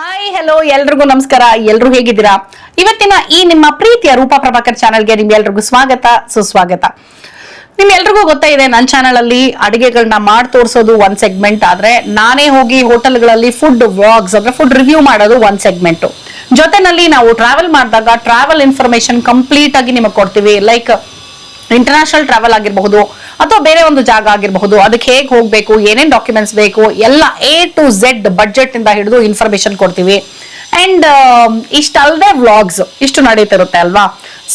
Hi hello ಎಲ್ರಿಗೂ ನಮಸ್ಕಾರ. ಎಲ್ರು ಹೇಗಿದ್ದೀರಾ? ಇವತ್ತಿನ ಈ ನಿಮ್ಮ ಪ್ರೀತಿಯ ರೂಪಾ ಪ್ರಭಾಕರ್ ನಿಮ್ಗೆ ನಿಮ್ಗೆಲ್ರಿಗೂ ಸ್ವಾಗತ, ಸುಸ್ವಾಗತ. ನಿಮ್ಗೆಲ್ರಿಗೂ ಗೊತ್ತಾ ಇದೆ ನನ್ನ ಚಾನಲ್ ಅಲ್ಲಿ ಅಡಿಗೆಗಳನ್ನ ಮಾಡಿ ತೋರಿಸೋದು ಒಂದ್ ಸೆಗ್ಮೆಂಟ್ ಆದ್ರೆ ನಾನೇ ಹೋಗಿ ಹೋಟೆಲ್ಗಳಲ್ಲಿ ಫುಡ್ ವ್ಲಾಗ್ಸ್ ಅಂದ್ರೆ ಫುಡ್ ರಿವ್ಯೂ ಮಾಡೋದು ಒಂದ್ ಸೆಗ್ಮೆಂಟ್ ಜೊತೆನಲ್ಲಿ ನಾವು ಟ್ರಾವೆಲ್ ಮಾಡಿದಾಗ ಟ್ರಾವೆಲ್ ಇನ್ಫಾರ್ಮೇಶನ್ ಕಂಪ್ಲೀಟ್ ಆಗಿ ನಿಮಗೆ ಕೊಡ್ತೀವಿ. ಲೈಕ್ ಇಂಟರ್ನ್ಯಾಷನಲ್ ಟ್ರಾವೆಲ್ ಆಗಿರಬಹುದು ಅಥವಾ ಬೇರೆ ಒಂದು ಜಾಗ ಆಗಿರಬಹುದು, ಅದಕ್ಕೆ ಹೇಗೆ ಹೋಗಬೇಕು, ಏನೇನು ಡಾಕ್ಯುಮೆಂಟ್ಸ್ ಬೇಕು, ಎಲ್ಲ ಎ ಟು ಝೆಡ್ ಬಡ್ಜೆಟ್ ಇಂದ ಹಿಡಿದು ಇನ್ಫಾರ್ಮೇಶನ್ ಕೊಡ್ತೀವಿ. ಅಂಡ್ ಇಷ್ಟಲ್ಲದೆ ವ್ಲಾಗ್ಸ್ ಇಷ್ಟು ನಡೀತಿರುತ್ತೆ ಅಲ್ವಾ?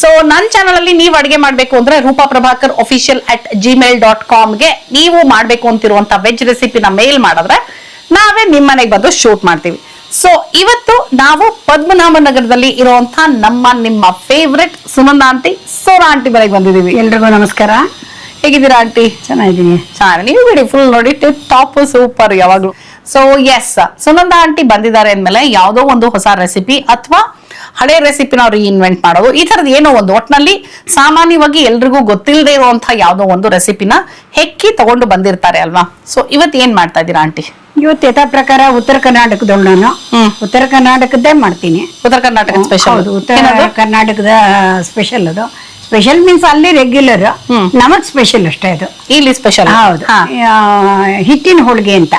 ಸೊ ನನ್ನ ಚಾನಲ್ ಅಲ್ಲಿ ನೀವು ಅಡಿಗೆ ಮಾಡಬೇಕು ಅಂದ್ರೆ Roopa Prabhakar official at Gmail dot ಕಾಮ್ಗೆ ನೀವು ಮಾಡಬೇಕು ಅಂತಿರುವಂತ ವೆಜ್ ರೆಸಿಪಿನ ಮೇಲ್ ಮಾಡಿದ್ರೆ ನಾವೇ ನಿಮ್ಮನೆಗೆ ಬಂದು ಶೂಟ್ ಮಾಡ್ತೀವಿ. ಸೊ ಇವತ್ತು ನಾವು ಪದ್ಮನಾಭ ನಗರದಲ್ಲಿ ಇರುವಂತ ನಮ್ಮ ನಿಮ್ಮ ಫೇವ್ರೆಟ್ ಸುನಂದ ಆಂಟಿ ಸೋರ ಆಂಟಿ ಮನೆಗೆ ಬಂದಿದ್ದೀವಿ. ಎಲ್ರಿಗೂ ನಮಸ್ಕಾರ. ಹೇಗಿದ್ದೀರಾ ಆಂಟಿ ಚೆನ್ನಾಗಿದ್ದೀನಿ. ಚೆನ್ನಾಗಿ ನೀವು ಬಿಡಿ ಫುಲ್ ನೋಡಿ ಟಾಪ್ ಸೂಪರ್ ಯಾವಾಗ್ಲೂ. ಸೊ ಎಸ್ ಸುನಂದ ಆಂಟಿ ಬಂದಿದ್ದಾರೆ ಅಂದ್ಮೇಲೆ ಯಾವುದೋ ಒಂದು ಹೊಸ ರೆಸಿಪಿ ಅಥವಾ ಹಳೆ ರೆಸಿಪಿನ ಅವ್ರು ಇನ್ವೆಂಟ್ ಮಾಡೋದು. ಈ ತರದ್ ಏನೋ ಒಂದು ಒಟ್ನಲ್ಲಿ ಸಾಮಾನ್ಯವಾಗಿ ಎಲ್ರಿಗೂ ಗೊತ್ತಿಲ್ಲದೆ ಇರುವಂತಹ ಯಾವುದೋ ಒಂದು ರೆಸಿಪಿನ ಹೆಕ್ಕಿ ತಗೊಂಡು ಬಂದಿರ್ತಾರೆ ಅಲ್ವಾ? ಸೊ ಇವತ್ತು ಏನ್ ಮಾಡ್ತಾ ಇದ್ದೀರಾ ಆಂಟಿ? ಇವತ್ತು ಯಥಾ ಪ್ರಕಾರ ಉತ್ತರ ಕರ್ನಾಟಕದವಳು ನಾನು. ಉತ್ತರ ಕರ್ನಾಟಕದ್ದೇ ಮಾಡ್ತೀನಿ. ಉತ್ತರ ಕರ್ನಾಟಕ ಸ್ಪೆಷಲ್ ಉತ್ತರ ಕರ್ನಾಟಕದ ಸ್ಪೆಷಲ್ ಅದು. ಸ್ಪೆಷಲ್ ಮೀನ್ಸ್ ಅಲ್ಲಿ ರೆಗ್ಯುಲರ್. ನಮಗ್ ಸ್ಪೆಷಲ್ ಅಷ್ಟೇ ಅದು. ಇಲ್ಲಿ ಸ್ಪೆಷಲ್ ಹೌದು. ಹಿಟ್ಟಿನ ಹೋಳಿಗೆ ಅಂತ.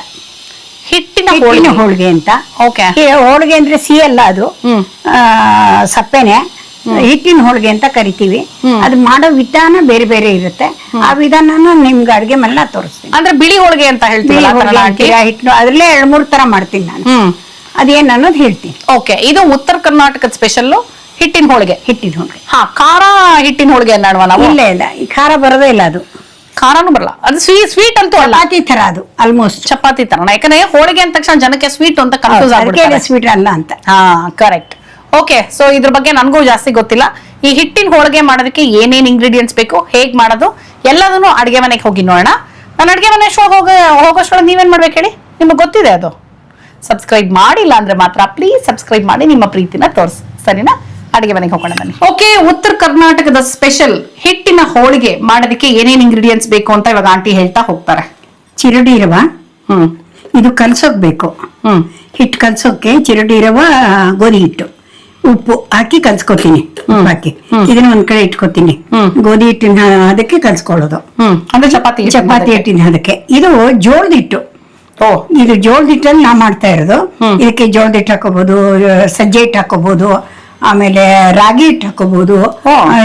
ಹಿಟ್ಟಿನ ಹೋಳಿಗೆ. ಹೋಳಿಗೆ ಅಂತ. ಓಕೆ. ಹೋಳಿಗೆ ಅಂದ್ರೆ ಸಿಹಿ ಅಲ್ಲ ಅದು. ಸಪ್ಪೆನೆ. ಹಿಟ್ಟಿನ ಹೋಳಿಗೆ ಅಂತ ಕರಿತೀವಿ. ಅದು ಮಾಡೋ ವಿಧಾನ ಬೇರೆ ಬೇರೆ ಇರುತ್ತೆ. ಆ ವಿಧಾನನ ನಿಮ್ಗೆ ಅಡ್ಗೆ ಮೇಲೆ ತೋರಿಸ್ತೀನಿ. ಅಂದ್ರೆ ಬಿಳಿ ಹೋಳಿಗೆ ಅಂತ ಅಂತೀರಾ, ಹಿಟ್ಟು ಅದ್ರಲ್ಲೇ ಎರಡ್ ಮೂರ್ ತರ ಮಾಡ್ತೀನಿ ನಾನು. ಅದೇನು ಅನ್ನೋದು ಹೇಳ್ತೀನಿ. ಓಕೆ ಇದು ಉತ್ತರ ಕರ್ನಾಟಕದ ಸ್ಪೆಷಲ್ ಹಿಟ್ಟಿನ ಹೋಳಿಗೆ. ಹಿಟ್ಟಿನ ಹೋಳಿಗೆ. ಹಾ ಖಾರ ಹಿಟ್ಟಿನ ಹೋಳಿಗೆ ಅನ್ನೋಣ ಇಲ್ಲ ಇಲ್ಲ ಈ ಖಾರ ಬರೋದೇ ಇಲ್ಲ ಅದು. ಖಾರನೂ ಬರಲ್ಲ. ಅದು ಸ್ವೀ ಸ್ವೀಟ್ ಅಂತೂ ಅಲ್ಲ. ಚಪಾತಿ ತರ ಅದು ಆಲ್ಮೋಸ್ಟ್ ಚಪಾತಿ ತರ ಯಾಕಂದ್ರೆ ಹೋಳಿಗೆ ಅಂದ ತಕ್ಷಣ ಜನಕ್ಕೆ ಸ್ವೀಟ್ ಅಂತ ಕನ್ಫ್ಯೂಸ್ ಆಗುತ್ತೆ ಆಗ್ಬಿಡ್ತಾರೆ ಸ್ವೀಟ್ ಅಲ್ಲ ಅಂತ. ಹಾ ಕರೆಕ್ಟ್ ಓಕೆ ಸೊ ಇದ್ರ ಬಗ್ಗೆ ನನಗೂ ಜಾಸ್ತಿ ಗೊತ್ತಿಲ್ಲ. ಈ ಹಿಟ್ಟಿನ ಹೋಳಿಗೆ ಮಾಡೋದಕ್ಕೆ ಏನೇನ್ ಇಂಗ್ರೀಡಿಯೆಂಟ್ಸ್ ಬೇಕು ಹೇಗ್ ಮಾಡೋದು ಎಲ್ಲದನ್ನು ಅಡುಗೆ ಮನೆಗೆ ಹೋಗಿ ನೋಡೋಣ. ನಾನು ಅಡುಗೆ ಮನೆ ಶೋ ಹೋಗ ಹೋಗೋಷ್ಟೊಳಗೆ ನೀವೇನ್ ಮಾಡ್ಬೇಕು ಹೇಳಿ? ನಿಮಗೆ ಗೊತ್ತಿದೆ ಅದು. ಸಬ್ಸ್ಕ್ರೈಬ್ ಮಾಡಿಲ್ಲ ಅಂದ್ರೆ ಮಾತ್ರ ಪ್ಲೀಸ್ ಸಬ್ಸ್ಕ್ರೈಬ್ ಮಾಡಿ ನಿಮ್ಮ ಪ್ರೀತಿನ ತೋರಿಸಿ. ಸರಿನಾ? ಅಡಿಗೆ ಮನೆಗೆ ಹೋಗೋಣ ಬನ್ನಿ. ಓಕೆ ಉತ್ತರ ಕರ್ನಾಟಕದ ಸ್ಪೆಷಲ್ ಹಿಟ್ಟಿನ ಹೋಳಿಗೆ ಮಾಡೋದಕ್ಕೆ ಏನೇನ್ ಇಂಗ್ರೀಡಿಯೆಂಟ್ಸ್ ಬೇಕು ಅಂತ ಇವಾಗ ಆಂಟಿ ಹೇಳ್ತಾ ಹೋಗ್ತಾರೆ. ಚಿರಡಿ ರವ ಹ್ಮ್ ಇದು ಕಲ್ಸೋಕ್ ಬೇಕು. ಹ್ಮ್. ಹಿಟ್ಟು ಕಲ್ಸೋಕೆ ಚಿರಡಿ ರವ ಗೋಧಿ ಹಿಟ್ಟು. ಉಪ್ಪು ಹಾಕಿ ಕಲ್ಸ್ಕೊತೀನಿ ಉಪ್ಪು ಹಾಕಿ ಇದನ್ನ ಒಂದ್ ಕಡೆ ಇಟ್ಕೊತೀನಿ. ಗೋಧಿ ಹಿಟ್ಟಿನ ಅದಕ್ಕೆ ಕಲ್ಸ್ಕೊಳ್ಳೋದು. ಹ್ಮ್. ಅಂದ್ರೆ ಚಪಾತಿ ಚಪಾತಿ. ಹಿಟ್ಟಿನ ಅದಕ್ಕೆ. ಇದು ಜೋಳದ ಹಿಟ್ಟು. ಓ. ಇದು ಜೋಳದ ಹಿಟ್ಟಲ್ಲಿ ನಾ ಮಾಡ್ತಾ ಇರೋದು. ಇದಕ್ಕೆ ಜೋಳದ ಹಿಟ್ಟು ಹಾಕೋಬಹುದು ಸಜ್ಜೆ ಹಿಟ್ಟು ಹಾಕೋಬಹುದು ಆಮೇಲೆ ರಾಗಿ ಹಿಟ್ಟು ಹಾಕೋಬಹುದು.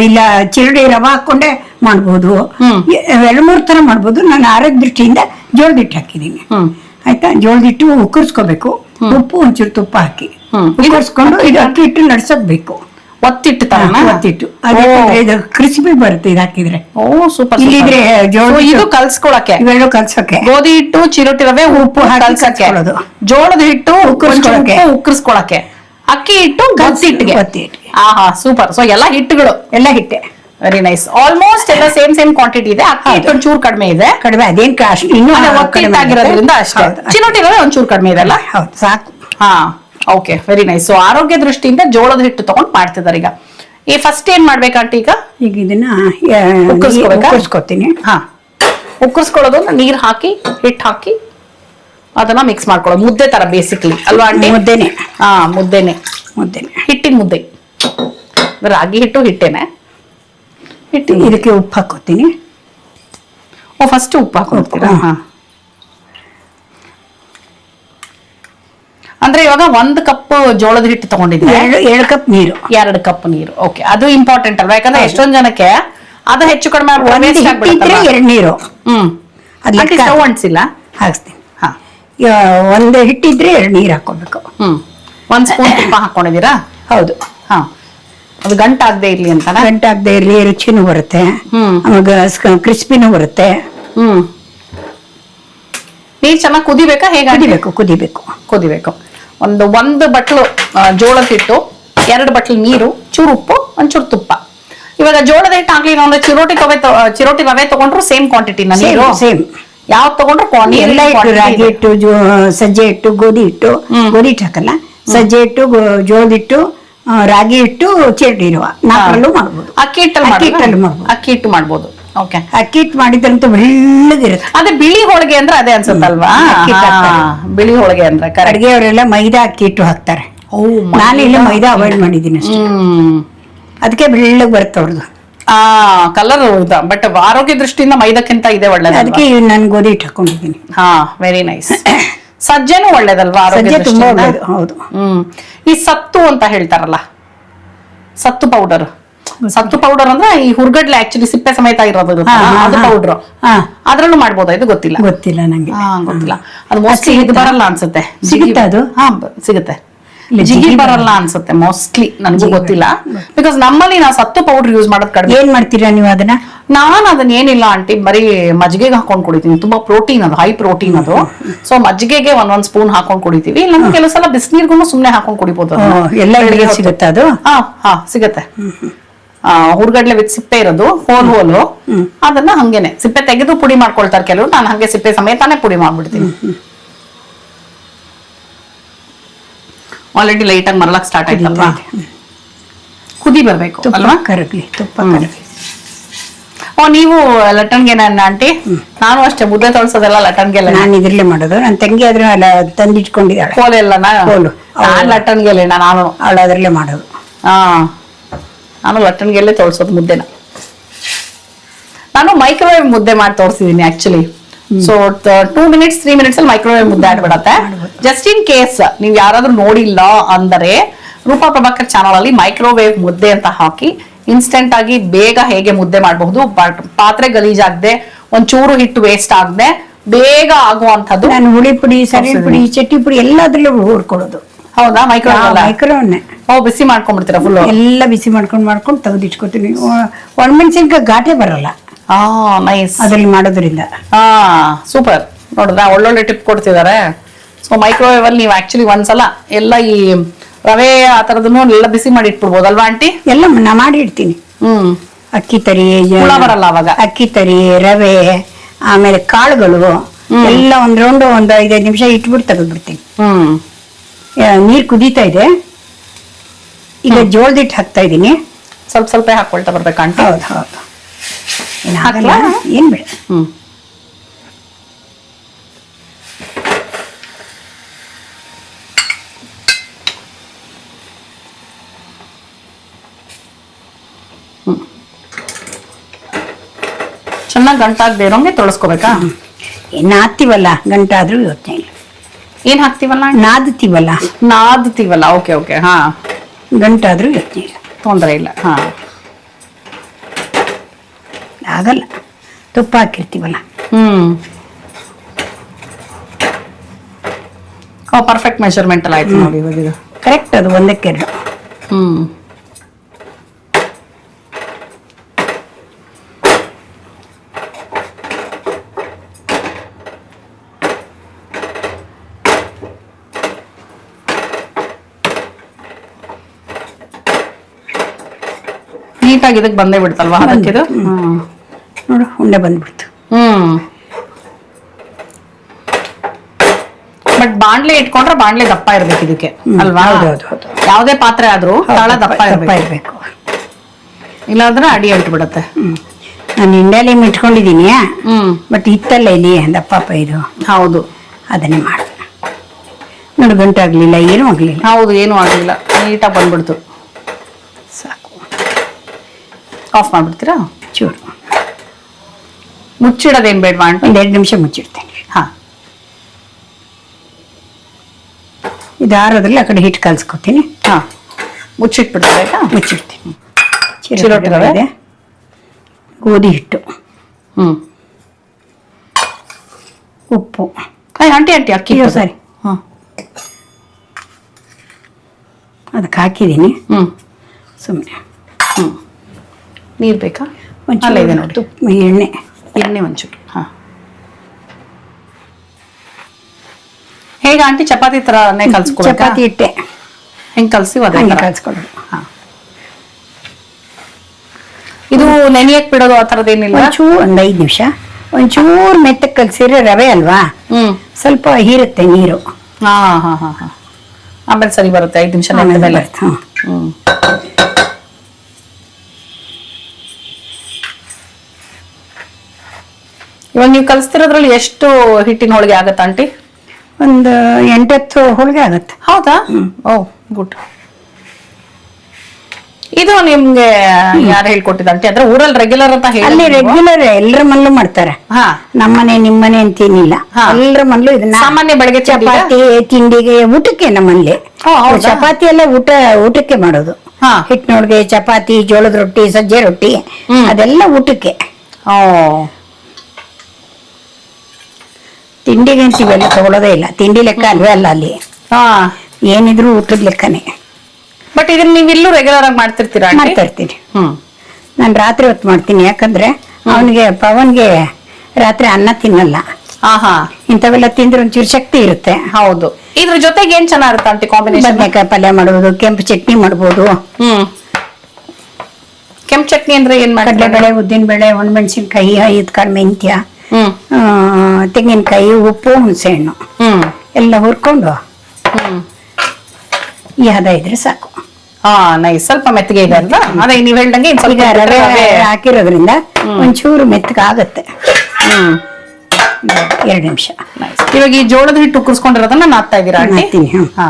ಇಲ್ಲ ಚಿರಡಿ ರವ ಹಾಕೊಂಡೆ ಮಾಡ್ಬೋದು. ಎರಡು ಮೂರು ತರ ಮಾಡ್ಬೋದು. ನಾನು ಆರೋಗ್ಯ ದೃಷ್ಟಿಯಿಂದ ಜೋಳದ ಹಿಟ್ಟು ಹಾಕಿದೀನಿ. ಆಯ್ತಾ? ಜೋಳದ ಹಿಟ್ಟು ಉಕ್ಕರ್ಸ್ಕೋಬೇಕು. ಉಪ್ಪು ಒಂಚೂರು ತುಪ್ಪ ಹಾಕಿ. ಉಕ್ಕರ್ಸ್ಕೊಂಡು ಇದು ಅಕ್ಕಿ ಹಿಟ್ಟು ನಡ್ಸಕ್ಬೇಕು. ಒತ್ತಿಟ್ಟು ಒತ್ತಿಟ್ಟು. ಇದು ಕ್ರಿಸ್ಪಿ ಬರುತ್ತೆ ಇದು ಹಾಕಿದ್ರೆ. ಓ ಸೂಪರ್ ಇಲ್ಲಿದ್ರೆ ಜೋಳ ಇದು ಕಲ್ಸ್ಕೊಳಕ್ಕೆ? ಇವೆರಡು ಕಲ್ಸೋಕೆ. ಗೋಧಿ ಹಿಟ್ಟು ಚಿರೋಟಿ ರವೆ ಉಪ್ಪು ಹಾಕಿ ಕಲ್ಸಕ್ಕೆ. ಜೋಳದ ಹಿಟ್ಟು ಉಕ್ಕರ್ಸ್ಕೊಳಕ್ಕೆ. ಉಕ್ಕರ್ಸ್ಕೊಳಕ್ಕೆ? ಅಕ್ಕಿ ಹಿಟ್ಟು ಗಟ್ಟಿ ಹಿಟ್ಟಿಗೆ. ಆಹಾ ಸೂಪರ್ ಸೊ ಎಲ್ಲಾ ಹಿಟ್ಟುಗಳು. ಎಲ್ಲ ಹಿಟ್ಟೆ. ವೆರಿ ನೈಸ್ ಆಲ್ಮೋಸ್ಟ್ ಎಲ್ಲ ಸೇಮ್ ಸೇಮ್ ಕ್ವಾಂಟಿಟಿ ಇದೆ. ಅಕ್ಕಿ ಹಿಟ್ಟು. ಒಂಚೂರು ಕಡಿಮೆ ಇದೆ. ಕಡಿಮೆ ಅದೇನ್ ಕ್ಯಾಶ್ ಇನ್ನೂ ಅದೇ ಕಡಿಮೆ ಒತ್ತಿಟ್ಟಾಗಿರೋದ್ರಿಂದ ಆಗುತ್ತೆ. ಅಷ್ಟೇ. ಹೌದು. ಚಿರೋಟಿ ಒಂಚೂರು ಕಡಿಮೆ ಇದೆ ಅಲ್ಲ? ಹೌದು ಸಾಕು. ಹಾ ಓಕೆ ವೆರಿ ನೈಸ್ ಸೊ ಆರೋಗ್ಯ ದೃಷ್ಟಿಯಿಂದ ಜೋಳದ ಹಿಟ್ಟು ತಗೊಂಡ್ ಮಾಡ್ತಿದ್ದಾರೆ ಈಗ. ಈ ಫಸ್ಟ್ ಏನ್ ಮಾಡ್ಬೇಕಂತ ಈಗ? ಈಗ ಇದನ್ನ ಉಕ್ಕರ್ಸ್ಕೊಬೇಕಾ? ಉಕ್ಕರ್ಸ್ಕೊತೀನಿ. ಹಾ. ಉಕ್ಕರ್ಸ್ಕೊಳ್ಳೋದು ನೀರ್ ಹಾಕಿ ಹಿಟ್ಟು ಹಾಕಿ ಅದನ್ನ ಮಿಕ್ಸ್ ಮಾಡ್ಕೊಳ್ಳೋದು. ಮುದ್ದೆ ತರ ಬೇಸಿಕ್ಲಿ ಅಲ್ವಾ ಆಂಟಿ? ಮುದ್ದೆನೆ. ಹಾ ಮುದ್ದೆನೆ. ಮುದ್ದೆನೆ. ಹಿಟ್ಟಿನ ಮುದ್ದೆ. ರಾಗಿ ಹಿಟ್ಟು ಹಿಟ್ಟೇನೆ. ಹಿಟ್ಟಿನ ಇದಕ್ಕೆ ಉಪ್ಪು ಹಾಕೋತೀನಿ ಓ ಫಸ್ಟ್ ಉಪ್ಪು ಹಾಕೋತೀರಾ ಹಾ. ಅಂದ್ರೆ ಇವಾಗ ಒಂದ್ ಕಪ್ ಜೋಳದ ಹಿಟ್ಟು ತಗೊಂಡಿದ್ವಿ ಎರಡು ಎರಡು ಕಪ್ ನೀರು. ಎರಡು ಕಪ್ ನೀರು. ಓಕೆ ಅದು ಇಂಪಾರ್ಟೆಂಟ್ ಅಲ್ವಾ? ಯಾಕಂದ್ರೆ ಎಷ್ಟೊಂದ್ ಜನಕ್ಕೆ ಅದು ಹೆಚ್ಚು ಕಡಿಮೆ? ಎರಡು ನೀರು. ಹ್ಮ್. ಸ್ಟವ್ ಅಂಟಿಸಿಲ್ಲ ಹಾಕ್ಸ್ತೀನಿ. ಒಂದು ಹಿಟ್ಟಿದ್ರೆ ಎರಡು ನೀರು ಹಾಕೋಬೇಕು ಹ್ಮ್. ಒಂದ್ ಸ್ಪೂನ್ ತುಪ್ಪ ಹಾಕೊಂಡಿದೀರಾ ಹೌದು. ಹಾ. ಅದು ಗಂಟಾಗದೆ ಇರ್ಲಿ ಅಂತ ಗಂಟಾಗದೆ ಇರಲಿ ರುಚಿನೂ ಬರುತ್ತೆ. ಹ್ಮ್. ಆವಾಗ ಕ್ರಿಸ್ಪಿನೂ ಬರುತ್ತೆ. ಹ್ಮ್. ನೀರ್ ಚೆನ್ನಾಗಿ ಕುದಿಬೇಕಾ ಹೇಗೆ ಕುದಿಬೇಕು ಕುದಿಬೇಕು. ಕುದಿಬೇಕು. ಒಂದು ಒಂದು ಬಟ್ಲು ಆ, ಜೋಳದ ಹಿಟ್ಟು ಎರಡು ಬಟ್ಲು ನೀರು ಚೂರು ಉಪ್ಪು ಒಂಚೂರು ತುಪ್ಪ. ಇವಾಗ ಜೋಳದ ಹಿಟ್ಟು ಆಗ್ಲಿಲ್ಲ ಅಂದ್ರೆ ಚಿರೋಟಿ ರವೆ ತ- ಆ, ಚಿರೋಟಿ ರವೆ ತಗೊಂಡ್ರು ಸೇಮ್ ಕ್ವಾಂಟಿಟಿನ ನೀರು? ಸೇಮ್. ಯಾವ್ದು ತಗೊಂಡ್ರು ಎಲ್ಲ ಹಿಟ್ಟು ರಾಗಿ ಜೋ ಸಜ್ಜೆ ಹಿಟ್ಟು ಗೋಧಿ ಹಿಟ್ಟು ಹ್ಮ್. ಗೋಧಿ ಹಿಟ್ಟು ಹಾಕಲ್ಲ ಸಜ್ಜೆ ಹಿಟ್ಟು ಗೋ- ಜೋಳದ ಹಿಟ್ಟು ಆ, ರಾಗಿ ಹಿಟ್ಟು ಚಿರಡಿ ಇರುವ ನಾಲ್ಕರಲ್ಲೂ ಮಾಡ್ಬೋದು. ಅಕ್ಕಿ ಹಿಟ್ಟಲ್ಲಿ ಅಕ್ಕಿ ಹಿಟ್ಟಲ್ಲಿ ಮಾಡ್ಬೋದು. ಅಕ್ಕಿ ಹಿಟ್ಟು ಮಾಡ್ಬೋದು. ಓಕೆ ಅಕ್ಕಿ ಹಿಟ್ಟು ಮಾಡಿದ್ರಂತೂ ಬೆಳ್ಳಗಿರುತ್ತೆ. ಅದೇ ಬಿಳಿ ಹೋಳಿಗೆ ಅಂದ್ರೆ ಅದೇ ಅನ್ಸುತ್ತಲ್ವಾ? ಅಕ್ಕಿ ಹಿಟ್ಟು ಹಾ, ಬಿಳಿ ಹೋಳಿಗೆ ಅಂದ್ರೆ ಕರೆಕ್ಟ್ ಅಡಿಗೆಯವರೆಲ್ಲ ಮೈದಾ ಅಕ್ಕಿ ಹಿಟ್ಟು ಹಾಕ್ತಾರೆ. ನಾನು ಇಲ್ಲಿ ಮೈದಾ ಅವಾಯ್ಡ್ ಮಾಡಿದ್ದೀನಿ ಅಷ್ಟೇ. ಹ್ಮ್. ಅದಕ್ಕೆ ಬೆಳ್ಳಗೆ ಬರುತ್ತೆ ಅವ್ರದ್ದು. ಆ ಕಲರ್ ಬಟ್ ಆರೋಗ್ಯ ದೃಷ್ಟಿಯಿಂದ ಮೈದಕ್ಕಿಂತ ಇದೆ ಒಳ್ಳೇದು ಅದಕ್ಕೆ ನಾನು ಗೋಧಿ ಹಿಟ್ಟು ಹಾಕೊಂಡಿದ್ದೀನಿ. ಹಾ ವೆರಿ ನೈಸ್ ಸಜ್ಜೆನೂ ಒಳ್ಳೇದಲ್ವಾ ಆರೋಗ್ಯ ಸಜ್ಜೆ ತುಂಬಾ ದೃಷ್ಟಿಯಿಂದ? ಒಳ್ಳೇದು ಹೌದು. ಹ್ಮ್. ಈ ಸತ್ತು ಅಂತ ಹೇಳ್ತಾರಲ್ಲ ಸತ್ತು ಪೌಡರ್ ಸತ್ತು ಪೌಡರ್ ಅಂದ್ರೆ ಈ ಹುರ್ಗಡ್ಲೆ ಆಕ್ಚುಲಿ ಸಿಪ್ಪೆ ಸಮೇತ ಇರೋದು ಇರುತ್ತಲ್ಲ, ಹಾ, ಹಾ, ಅದು ಹಾ. ಪೌಡರ್ ಹಾ. ಅದ್ರಲ್ಲೂ ಮಾಡ್ಬೋದಾ? ಇದು ಗೊತ್ತಿಲ್ಲ. ಗೊತ್ತಿಲ್ಲ ನಂಗೆ. ಹಾ ಗೊತ್ತಿಲ್ಲ. ಅದು ಮೋಸ್ಟ್ಲಿ ಇದು ಬರಲ್ಲ ಅನ್ಸುತ್ತೆ. ಸಿಗುತ್ತಾ ಅದು? ಹಾ ಬ- ಸಿಗುತ್ತೆ. ಜಿಗಿ ಬರಲ್ಲ ಅನ್ಸುತ್ತೆ ಮೋಸ್ಟ್ಲಿ ನನಗೂ ಗೊತ್ತಿಲ್ಲ. ಬಿಕಾಸ್ ನಮ್ಮಲ್ಲಿ ನಾವು ಸತ್ತು ಪೌಡರ್ ಯೂಸ್ ಮಾಡೋದ್ ಕಡಿಮೆ. ಏನ್ ಮಾಡ್ತೀರಾ ನೀವು ಅದನ್ನ? ನಾನು ಅದನ್ನ ಏನಿಲ್ಲ ಆಂಟಿ ಬರೀ ಮಜ್ಜಿಗೆಗೆ ಹಾಕೊಂಡ್ ಕುಡಿತೀನಿ. ತುಂಬಾ ಪ್ರೋಟೀನ್ ಅದು ಹೈ ಪ್ರೋಟೀನ್ ಅದು. ಸೊ ಮಜ್ಜಿಗೆಗೆ ಒಂದೊಂದ್ ಸ್ಪೂನ್ ಹಾಕೊಂಡ್ ಕುಡಿತೀವಿ. ಇಲ್ಲ ಕೆಲವು ಸಲ ಬಿಸಿನೀರ್ಗೂ ಸುಮ್ನೆ ಹಾಕೊಂಡ್ ಕುಡಿಬಹುದು ಎಲ್ಲ ಇಲ್ಲಿಗೆ ಅದು? ಹಾ ಹಾ ಸಿಗತ್ತೆ. ಹುರ್ಗಡ್ಲೆ ವಿತ್ ಸಿಪ್ಪೆ ಇರೋದು ಹೋಲ್ ಹೋಲು. ಅದನ್ನ ಹಂಗೇನೆ. ಸಿಪ್ಪೆ ತೆಗೆದು ಪುಡಿ ಮಾಡ್ಕೊಳ್ತಾರೆ ಕೆಲವರು. ನಾನು ಹಂಗೆ ಸಿಪ್ಪೆ ಸಮೇತಾನೆ ಪುಡಿ ಮಾಡ್ಬಿಡ್ತೀನಿ. ಆಲ್ರೆಡಿ ಲೈಟ್ ಆಗಿ ಮರಳಕ್ ಸ್ಟಾರ್ಟ್ ಆಯ್ತಲ್ವಾ? ಕುದಿ ಬರ್ಬೇಕು ಅಲ್ವಾ? ಕರಗ್ಲಿ ತುಪ್ಪ ಕರಗ್ಲಿ. ಓ ನೀವು ಲಟನ್ಗೆ ನನ್ನ ಆಂಟಿ? ನಾನು ಅಷ್ಟೇ ಮುದ್ದೆ ತೊಳ್ಸೋದೆಲ್ಲ ಲಟನ್ಗೆಲ್ಲ ನಾನು ಇದ್ರಲ್ಲೇ ಮಾಡೋದು. ನನ್ನ ತಂಗಿ ಆದ್ರೆ ಅಲ್ಲ ತಂದಿಟ್ಕೊಂಡಿದ್ದಾಳೆ. ಕೋಲೆಲ್ಲ ಕೋಲು. ನಾನ್ ಲಟನ್ಗೆಲೆ ನಾನು. ಅವಳು ಅದರಲ್ಲೇ ಮಾಡೋದು. ಹಾ. ನಾನು ಲಟನ್ಗೆಲ್ಲೇ ತೋಳ್ಸೋದು ಮುದ್ದೆನ. ನಾನು ಮೈಕ್ರೋವೇವ್ ಮುದ್ದೆ ಮಾಡಿ ತೋರಿಸಿದ್ದೀನಿ actually so two minutes three minutes ಅಲ್ಲಿ ಮೈಕ್ರೋವೇವ್ ಮುದ್ದೆ ಆಡ್ಬಿಡತ್ತೆ ಜಸ್ಟ್ ಇನ್ ಕೇಸ್ ನೀವು ಯಾರಾದ್ರೂ ನೋಡಿಲ್ಲ ಅಂದರೆ ರೂಪಾ ಪ್ರಭಾಕರ್ ಚಾನಲ್ ಅಲ್ಲಿ ಮೈಕ್ರೋವೇವ್ ಮುದ್ದೆ ಅಂತ ಹಾಕಿ ಇನ್ಸ್ಟೆಂಟ್ ಆಗಿ ಬೇಗ ಹೇಗೆ ಮುದ್ದೆ ಮಾಡಬಹುದು ಪಾತ್ರೆ ಗಲೀಜಾಗದೆ ಚೂರು ಹಿಟ್ಟು ವೇಸ್ಟ್ ಆಗದೆ ಬೇಗ ಆಗುವಂತದ್ದು ನಾನು ಹುಳಿ ಪುಡಿ ಸರಿ ಪುಡಿ ಚಟ್ನಿ ಪುಡಿ ಎಲ್ಲದ್ರಲ್ಲೂ ಹುಡ್ಕೊಳ್ಳೋದು ಹೌದಾ? ಮೈಕ್ರೋವೇವ್ ಮೈಕ್ರೋವನ್ನೇ ಓ ಬಿಸಿ ಮಾಡ್ಕೊಂಡ್ಬಿಡ್ತೀರಾ ಫುಲ್ ಎಲ್ಲ ಬಿಸಿ ಮಾಡ್ಕೊಂಡು ಮಾಡ್ಕೊಂಡು ತೆಗೆದಿಟ್ಕೊತೀನಿ. ಒಣಮೆಣಸಿನ್ಕಾಯಿ ಘಾಟೆ ಬರಲ್ಲ. ನೈಸ್ ಅದ್ರಲ್ಲಿ ಮಾಡೋದ್ರಿಂದ. ಹಾ ಸೂಪರ್ ನೋಡಿದ್ರಾ ಒಳ್ಳೊಳ್ಳೆ ಟಿಪ್ ಕೊಡ್ತಿದ್ದಾರೆ ಸೊ ಮೈಕ್ರೋವೇವ್ ಅಲ್ಲಿ ನೀವು ಆಕ್ಚುಲಿ ಒಂದ್ಸಲ ಎಲ್ಲ ಈ ರವೆ ಆ ತರದನು ಎಲ್ಲ ಬಿಸಿ ಮಾಡಿ ಇಟ್ಬಿಡ್ಬೋದಲ್ವಾ ಆಂಟಿ? ಎಲ್ಲ ನಾ ಮಾಡಿ ಇಡ್ತೀನಿ. ಹ್ಮ್. ಅಕ್ಕಿ ತರಿ ಹುಳ ಬರಲ್ಲ ಅವಾಗ? ಅಕ್ಕಿ ತರಿ ರವೆ ಆಮೇಲೆ ಕಾಳುಗಳು ಎಲ್ಲ ಒಂದ್ ರೌಂಡ್ ಒಂದ್ ಐದೈದು ನಿಮಿಷ ಇಟ್ಬಿಟ್ಟು ತೆಗೆದ್ಬಿಡ್ತೀನಿ. ಹ್ಮ್. ನೀರ್ ಕುದೀತಾ ಇದೆ. ಈಗ ಜೋಳದ ಹಿಟ್ಟು ಹಾಕ್ತಾ ಇದ್ದೀನಿ. ಸ್ವಲ್ಪ ಸ್ವಲ್ಪ ಹಾಕೊಳ್ತಾ ಬರ್ಬೇಕಾ ಆಂಟಿ? ಹೌದು ಹೌದು. ಏನಾಗಲ್ಲ ಏನು ಬೇಡ. ಚೆನ್ನಾಗಿ ಗಂಟಾಗದೆ ಇರೋಂಗೆ ತೊಳಸ್ಕೋಬೇಕಾ? ನಾದ್ತೀವಲ್ಲ ಗಂಟಾದ್ರೂ ಯೋಚನೆ ಇಲ್ಲ. ಏನು ಹಾಕ್ತಿವಲ್ಲ? ನಾದ್ತೀವಲ್ಲ. ನಾದ್ತೀವಲ್ಲ ಓಕೆ ಓಕೆ ಹಾ. ಗಂಟಾದ್ರೂ ಯೋಚನೆ ಇಲ್ಲ. ತೊಂದರೆ ಇಲ್ಲ ಹಾ. ಆಗಲ್ಲ. ತುಪ್ಪ ಹಾಕಿರ್ತೀವಲ್ಲ. ಹ್ಮ್. ಓ ಪರ್ಫೆಕ್ಟ್ ಮೆಷರ್ಮೆಂಟ್ ಎಲ್ಲ ಆಯ್ತು ನೋಡಿ ಇವಾಗ ಇದು. ಕರೆಕ್ಟ್ ಅದು ಒಂದಕ್ಕೆ ಎರಡು. ಹ್ಮ್. ನೀಟಾಗಿ ಇದಕ್ಕೆ ಬಂದೇ ಬಿಡ್ತಲ್ವಾ ಅದಕ್ಕಿದು ಹ್ಮ್. ನೋಡು ಉಂಡೆ ಬಂದ್ಬಿಡ್ತು. ಹ್ಮ್. ಬಟ್ ಬಾಣ್ಲೆ ಇಟ್ಕೊಂಡ್ರೆ ಬಾಣ್ಲೆ ದಪ್ಪ ಇರ್ಬೇಕು ಇದಕ್ಕೆ ಅಲ್ವಾ? ಯಾವುದೇ. ಪಾತ್ರೆ ಆದ್ರೂ ತಳ ದಪ್ಪ ಇರ್ಬೇಕು. ಇರಬೇಕು. ಇಲ್ಲಾಂದ್ರೆ ಅಡಿ ಅಂಟ್ಬಿಡತ್ತೆ. ನಾನು ಇಂಡಿಯಾಲಿ ಇಟ್ಕೊಂಡಿದ್ದೀನಿ ಹ್ಮ್. ಬಟ್ ಇತ್ತಲ್ಲ ಇಲ್ಲಿ ದಪ್ಪ ಇದು. ಹೌದು. ಅದನ್ನೇ ಮಾಡಿದೆ. ನೋಡು ಗಂಟಾಗ್ಲಿಲ್ಲ ಏನೂ ಆಗಲಿಲ್ಲ. ಹೌದು ಏನೂ ಆಗಿಲ್ಲ ನೀಟಾಗಿ ಬಂದ್ಬಿಡ್ತು. ಸಾಕು. ಆಫ್ ಮಾಡ್ಬಿಡ್ತೀರಾ? ಚೂರು. ಮುಚ್ಚಿಡೋದೇನ್ ಅಂತ ಒಂದು ಎರಡು ನಿಮಿಷ ಮುಚ್ಚಿಡ್ತೇನೆ. ಹಾ. ಇದು ಆರೋದ್ರಲ್ಲಿ ಆ ಕಡೆ ಹಿಟ್ಟು ಕಲ್ಸ್ಕೊತೀನಿ. ಹಾ. ಮುಚ್ಚಿಟ್ಬಿಡ್ತೀರಾ ಆಯ್ತಾ? ಮುಚ್ಚಿಡ್ತೀನಿ. ಚಿರೋಟಿ ಗೋಧಿ ಹಿಟ್ಟು. ಹ್ಮ್. ಉಪ್ಪು. ಅಂಟಿ ಅಂಟಿ ಅಕ್ಕಿ. ಸರಿ. ಹಾ ಅದಕ್ಕೆ ಹಾಕಿದ್ದೀನಿ. ಹ್ಞೂ ಸುಮ್ಮನೆ ಹ್ಞೂ ನೀರು ಬೇಕಾ? ಇದೆ ನೋಡಿ. ತುಪ್ಪ ಎಣ್ಣೆ. ಎಣ್ಣೆ ಒಂಚೂರು ಹಾ. ಹೇಗ ಆಂಟಿ ಚಪಾತಿ ಥರನೇ ಕಲ್ಸ್ಕೊಬೇಕಾ? ಚಪಾತಿ ಹಿಟ್ಟೆ. ಹೆಂಗೆ ಕಲ್ಸಿವ ಅದೇ ಕಲ್ಸ್ಕೊಳ್ಳೋದು ಹಾ. ಇದು ನೆನೆಯಕ್ಕೆ ಬಿಡೋದು ಆ ಥರದ್ದೇನಿಲ್ಲ ಒಂಚೂರು ಒಂದು ಐದು ನಿಮಿಷ. ಒಂಚೂರು ಮೆತ್ತಕ್ಕೆ ಕಲ್ಸಿದ್ರೆ ರವೆ ಅಲ್ವಾ? ಹ್ಮ್. ಸ್ವಲ್ಪ ಹೀರುತ್ತೆ ನೀರು. ಹಾ ಹಾ ಹಾ ಹಾ. ಆಮೇಲೆ ಸರಿ ಬರುತ್ತೆ ಐದು ನಿಮಿಷ ನೆನೆದ ಮೇಲೆ ಬರುತ್ತೆ, ಇವಾಗ ನೀವು ಕಲಿಸ್ತಿರೋದ್ರಲ್ಲಿ ಎಷ್ಟು ಹಿಟ್ಟಿನ ಹೋಳಿಗೆ ಆಗತ್ತ ಆಂಟಿ? ಒಂದು ಎಂಟತ್ತು ಹೋಳಿಗೆ ಆಗತ್ತೆ. ಹೌದಾ? Oh good. ಇದು ನಿಮ್ಗೆ ಯಾರು ಹೇಳ್ಕೊಟ್ಟಿದ ಆಂಟಿ? ಅಂದ್ರೆ ಊರಲ್ಲಿ ರೆಗ್ಯುಲರ್ ಅಂತ ಹೇಳಿ ಅಲ್ಲಿ ರೆಗ್ಯುಲರ್ ಎಲ್ಲರ ಮನೇಲೂ ಮಾಡ್ತಾರೆ. ಹಾ. ನಮ್ಮನೆ ನಿಮ್ಮನೆ ಅಂತೇನಿಲ್ಲ. ಎಲ್ಲರ ಮನೇಲೂ ಇದನ್ನ ಸಾಮಾನ್ಯ ಬೆಳಗ್ಗೆ? ಚಪಾತಿ ತಿಂಡಿಗೆ ಊಟಕ್ಕೆ ನಮ್ಮಲ್ಲಿ ಓ, ಹೌದಾ? ಚಪಾತಿ ಎಲ್ಲ ಊಟ ಊಟಕ್ಕೆ ಮಾಡೋದು. ಹಾ. ಹಿಟ್ಟಿನೊಳಗೆ ಚಪಾತಿ ಜೋಳದ ರೊಟ್ಟಿ ಸಜ್ಜೆ ರೊಟ್ಟಿ ಅದೆಲ್ಲ ಊಟಕ್ಕೆ. ಓ. ತಿಂಡಿಗೆ ಅಂತ ಇವೆಲ್ಲ ತಗೊಳ್ಳೋದೇ ಇಲ್ಲ. ತಿಂಡಿ ಲೆಕ್ಕ ಅಲ್ವೇ ಅಲ್ಲ ಅಲ್ಲಿ. ಹಾ. ಏನಿದ್ರು ಊಟದ ಲೆಕ್ಕನೇ. ಬಟ್ ಇದನ್ನ ನೀವು ಇಲ್ಲೂ ರೆಗ್ಯುಲರ್ ಆಗಿ ಮಾಡ್ತಿರ್ತೀರಾ ಮಾಡ್ತಾ ಇರ್ತೀನಿ. ಹ್ಮ್. ನಾನು ರಾತ್ರಿ ಹೊತ್ತು ಮಾಡ್ತೀನಿ. ಯಾಕಂದ್ರೆ ಅವನಿಗೆ ಪವನ್ಗೆ ರಾತ್ರಿ ಅನ್ನ ತಿನ್ನಲ್ಲ. ಆಹಾ. ಹಾ ಇಂಥವೆಲ್ಲ ತಿಂದ್ರೆ ಒಂಚೂರು ಶಕ್ತಿ ಇರುತ್ತೆ. ಹೌದು. ಇದ್ರ ಜೊತೆಗೆ ಏನ್ ಚೆನ್ನಾಗಿರುತ್ತೆ ಆಂಟಿ ಕಾಂಬಿನೇಷನ್ ಬದನೆಕಾಯಿ ಪಲ್ಯ ಮಾಡ್ಬೋದು ಕೆಂಪು ಚಟ್ನಿ ಮಾಡ್ಬೋದು. ಹ್ಮ್. ಕೆಂಪು ಚಟ್ನಿ ಅಂದ್ರೆ ಏನ್ ಮಾಡ್ತಾರೆ? ಕಡಲೆಬೇಳೆ ಉದ್ದಿನಬೇಳೆ ಒಣಮೆಣಸಿನ್ಕಾಯಿ ಐದು ಕಾಳು ಮೆಂತ್ಯ. ತೆಂಗಿನಕಾಯಿ ಉಪ್ಪು ಹುಣಸೆಹಣ್ಣು. ಹ್ಮ್. ಎಲ್ಲ ಹುರ್ಕೊಂಡು ಹ್ಮ್. ಈ ಹದ ಇದ್ರೆ ಸಾಕು. ಹಾ ನೈಸ್ ಸ್ವಲ್ಪ ಮೆತ್ತಗೆ ಇದೆ ಅಲ್ವಾ? ಅದೇ ನೀವ್ ಹೇಳ್ದಂಗೆ ಸ್ವಲ್ಪ ಈಗ ರವೆ ರವೆ ಹಾಕಿರೋದ್ರಿಂದ ಒಂಚೂರು ಮೆತ್ತಗಾಗತ್ತೆ ಹ್ಮ್. ಎರಡು ನಿಮಿಷ. ಇವಾಗ ಈ ಜೋಳದ ಹಿಟ್ಟು ಕುರ್ಸ್ಕೊಂಡಿರೋದನ್ನ ನಾದ್ತಾ ಇದೀರಾ ನಾದ್ತೀನಿ. ಹಾ.